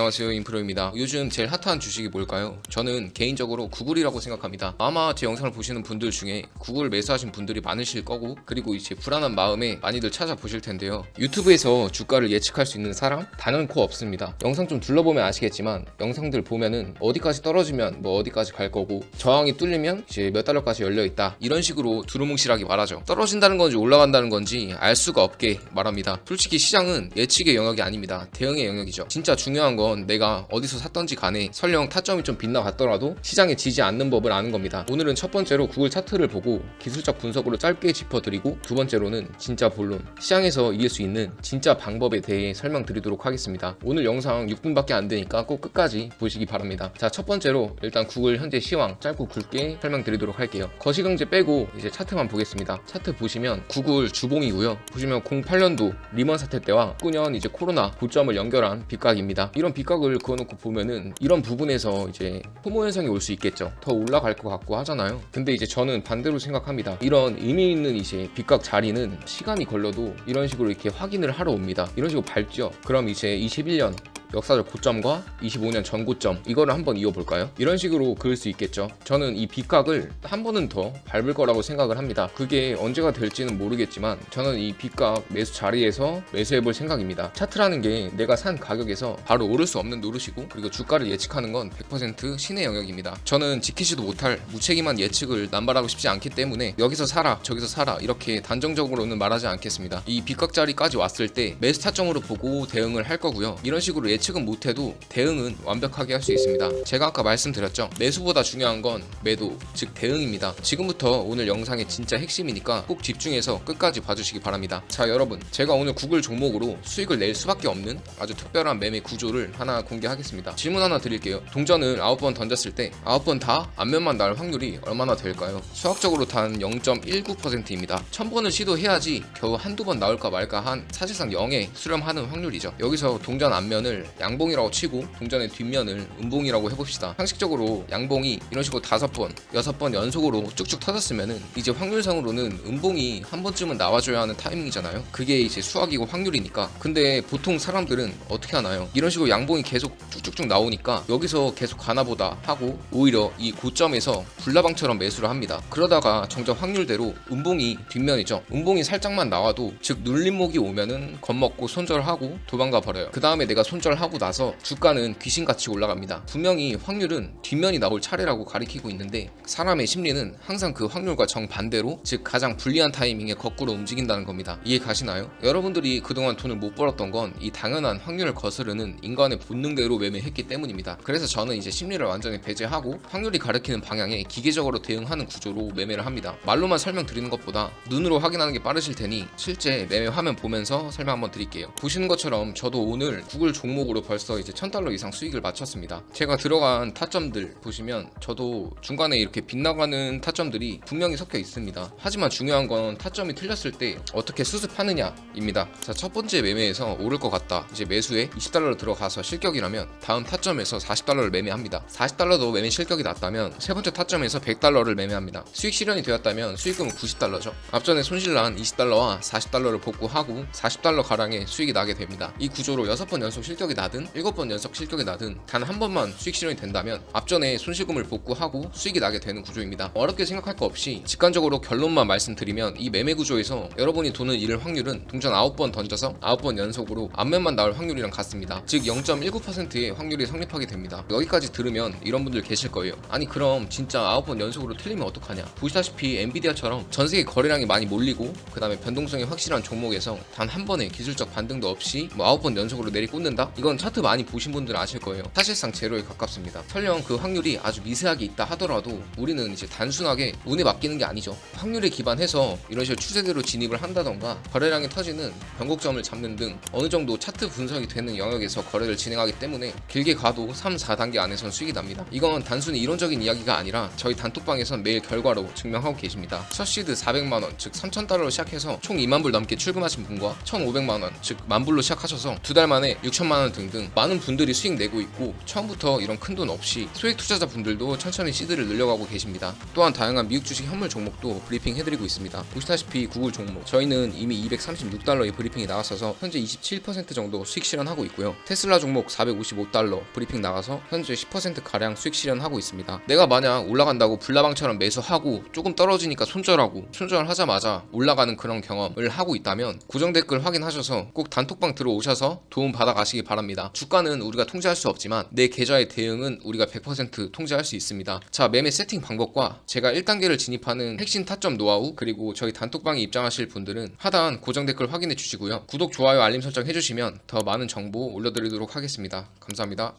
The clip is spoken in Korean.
안녕하세요 인프로입니다. 요즘 제일 핫한 주식이 뭘까요? 저는 개인적으로 구글이라고 생각합니다. 아마 제 영상을 보시는 분들 중에 구글 매수하신 분들이 많으실 거고 그리고 이제 불안한 마음에 많이들 찾아보실 텐데요. 유튜브에서 주가를 예측할 수 있는 사람? 단연코 없습니다. 영상 좀 둘러보면 아시겠지만 영상들 보면은 어디까지 떨어지면 뭐 어디까지 갈 거고 저항이 뚫리면 이제 몇 달러까지 열려 있다. 이런 식으로 두루뭉실하게 말하죠. 떨어진다는 건지 올라간다는 건지 알 수가 없게 말합니다. 솔직히 시장은 예측의 영역이 아닙니다. 대응의 영역이죠. 진짜 중요한 건 내가 어디서 샀던지 간에 설령 타점이 좀 빗나갔더라도 시장에 지지 않는 법을 아는 겁니다. 오늘은 첫 번째로 구글 차트를 보고 기술적 분석으로 짧게 짚어드리고 두 번째로는 진짜 본론 시장에서 이길 수 있는 진짜 방법에 대해 설명드리도록 하겠습니다. 오늘 영상 6분밖에 안 되니까 꼭 끝까지 보시기 바랍니다. 자 첫 번째로 일단 구글 현재 시황 짧고 굵게 설명드리도록 할게요. 거시경제 빼고 이제 차트만 보겠습니다. 차트 보시면 구글 주봉이고요. 보시면 08년도 리먼 사태 때와 9년 이제 코로나 고점을 연결한 빗각입니다. 이런 빗각을 그어놓고 보면은 이런 부분에서 이제 포모 현상이 올 수 있겠죠. 더 올라갈 것 같고 하잖아요. 근데 이제 저는 반대로 생각합니다. 이런 의미 있는 이제 빗각 자리는 시간이 걸려도 이런 식으로 이렇게 확인을 하러 옵니다. 이런 식으로 밟죠. 그럼 이제 21년 역사적 고점과 25년 전 고점 이거를 한번 이어볼까요? 이런 식으로 그을 수 있겠죠. 저는 이 빗각을 한 번은 더 밟을 거라고 생각을 합니다. 그게 언제가 될지는 모르겠지만 저는 이 빗각 매수 자리에서 매수해볼 생각입니다. 차트라는 게 내가 산 가격에서 바로 오를 수 없는 노릇이고 그리고 주가를 예측하는 건 100% 신의 영역입니다. 저는 지키지도 못할 무책임한 예측을 남발하고 싶지 않기 때문에 여기서 사라 저기서 사라 이렇게 단정적으로는 말하지 않겠습니다. 이 빗각 자리까지 왔을 때 매수 타점으로 보고 대응을 할 거고요. 이런 식으로 예측 은 못해도 대응은 완벽하게 할 수 있습니다. 제가 아까 말씀드렸죠. 매수보다 중요한 건 매도, 즉 대응입니다. 지금부터 오늘 영상의 진짜 핵심이니까 꼭 집중해서 끝까지 봐주시기 바랍니다. 자, 여러분. 제가 오늘 구글 종목으로 수익을 낼 수밖에 없는 아주 특별한 매매 구조를 하나 공개하겠습니다. 질문 하나 드릴게요. 동전을 9번 던졌을 때 9번 다 앞면만 날 확률이 얼마나 될까요? 수학적으로 단 0.19%입니다. 1000번을 시도해야지 겨우 한두 번 나올까 말까 한 사실상 0에 수렴하는 확률이죠. 여기서 동전 앞면을 양봉이라고 치고 동전의 뒷면을 음봉이라고 해봅시다. 상식적으로 양봉이 이런 식으로 다섯 번, 여섯 번 연속으로 쭉쭉 터졌으면은 이제 확률상으로는 음봉이 한 번쯤은 나와줘야 하는 타이밍이잖아요. 그게 이제 수학이고 확률이니까. 근데 보통 사람들은 어떻게 하나요? 이런 식으로 양봉이 계속 쭉쭉쭉 나오니까 여기서 계속 가나보다 하고 오히려 이 고점에서 불나방처럼 매수를 합니다. 그러다가 정작 확률대로 음봉이 뒷면이죠. 음봉이 살짝만 나와도 즉 눌림목이 오면은 겁먹고 손절하고 도망가 버려요. 그 다음에 내가 손절 하고 나서 주가는 귀신같이 올라갑니다. 분명히 확률은 뒷면이 나올 차례라고 가리키고 있는데 사람의 심리는 항상 그 확률과 정반대로 즉 가장 불리한 타이밍에 거꾸로 움직인다는 겁니다. 이해 가시나요? 여러분들이 그동안 돈을 못 벌었던 건 이 당연한 확률을 거스르는 인간의 본능대로 매매했기 때문입니다. 그래서 저는 이제 심리를 완전히 배제하고 확률이 가리키는 방향에 기계적으로 대응하는 구조로 매매를 합니다. 말로만 설명드리는 것보다 눈으로 확인하는 게 빠르실 테니 실제 매매 화면 보면서 설명 한번 드릴게요. 보시는 것처럼 저도 오늘 구글 종목 으로 벌써 이제 1000달러 이상 수익을 마쳤습니다. 제가 들어간 타점들 보시면 저도 중간에 이렇게 빗나가는 타점들이 분명히 섞여 있습니다. 하지만 중요한 건 타점이 틀렸을 때 어떻게 수습하느냐입니다. 자, 첫 번째 매매에서 오를 것 같다. 이제 매수에 20달러로 들어가서 실격이라면 다음 타점에서 40달러를 매매합니다. 40달러도 매매 실격이 났다면 세 번째 타점에서 100달러를 매매합니다. 수익 실현이 되었다면 수익금은 90달러죠. 앞전에 손실 난 20달러와 40달러를 복구하고 40달러 가량의 수익이 나게 됩니다. 이 구조로 6번 연속 실격이 나든 7번 연속 실격이 나든 단 한 번만 수익 실현이 된다면 앞전에 손실금을 복구하고 수익이 나게 되는 구조입니다. 어렵게 생각할 거 없이 직관적으로 결론만 말씀드리면 이 매매 구조에서 여러분이 돈을 잃을 확률은 동전 9번 던져서 9번 연속으로 앞면만 나올 확률이랑 같습니다. 즉 0.19%의 확률이 성립하게 됩니다. 여기까지 들으면 이런 분들 계실 거예요. 아니 그럼 진짜 9번 연속으로 틀리면 어떡하냐? 보시다시피 엔비디아처럼 전 세계 거래량이 많이 몰리고 그 다음에 변동성이 확실한 종목에서 단 한 번의 기술적 반등도 없이 뭐 9번 연속으로 내리꽂는다? 이건 차트 많이 보신 분들 아실 거예요. 사실상 제로에 가깝습니다. 설령 그 확률이 아주 미세하게 있다 하더라도 우리는 이제 단순하게 운에 맡기는 게 아니죠. 확률에 기반해서 이런 식으로 추세대로 진입을 한다던가 거래량이 터지는 변곡점을 잡는 등 어느 정도 차트 분석이 되는 영역에서 거래를 진행하기 때문에 길게 가도 3, 4단계 안에선 수익이 납니다. 이건 단순히 이론적인 이야기가 아니라 저희 단톡방에선 매일 결과로 증명하고 계십니다. 첫 시드 400만원, 즉 3,000달러로 시작해서 총 2만 불 넘게 출금하신 분과 1,500만원, 즉 만불로 시작하셔서 두 달 만에 6천만원 투자하는 등등 많은 분들이 수익 내고 있고 처음부터 이런 큰 돈 없이 소액 투자자 분들도 천천히 시드를 늘려가고 계십니다. 또한 다양한 미국 주식 현물 종목도 브리핑 해드리고 있습니다. 보시다시피 구글 종목 저희는 이미 236달러의 브리핑이 나왔어서 현재 27% 정도 수익 실현하고 있고요. 테슬라 종목 455달러 브리핑 나가서 현재 10% 가량 수익 실현하고 있습니다. 내가 만약 올라간다고 불나방처럼 매수하고 조금 떨어지니까 손절하고 손절하자마자 올라가는 그런 경험을 하고 있다면 고정 댓글 확인하셔서 꼭 단톡방 들어오셔서 도움 받아 가시기 바랍니다. 주가는 우리가 통제할 수 없지만 내 계좌의 대응은 우리가 100% 통제할 수 있습니다. 자, 매매 세팅 방법과 제가 1단계를 진입하는 핵심 타점 노하우 그리고 저희 단톡방에 입장하실 분들은 하단 고정 댓글 확인해 주시고요. 구독, 좋아요, 알림 설정 해주시면 더 많은 정보 올려드리도록 하겠습니다. 감사합니다.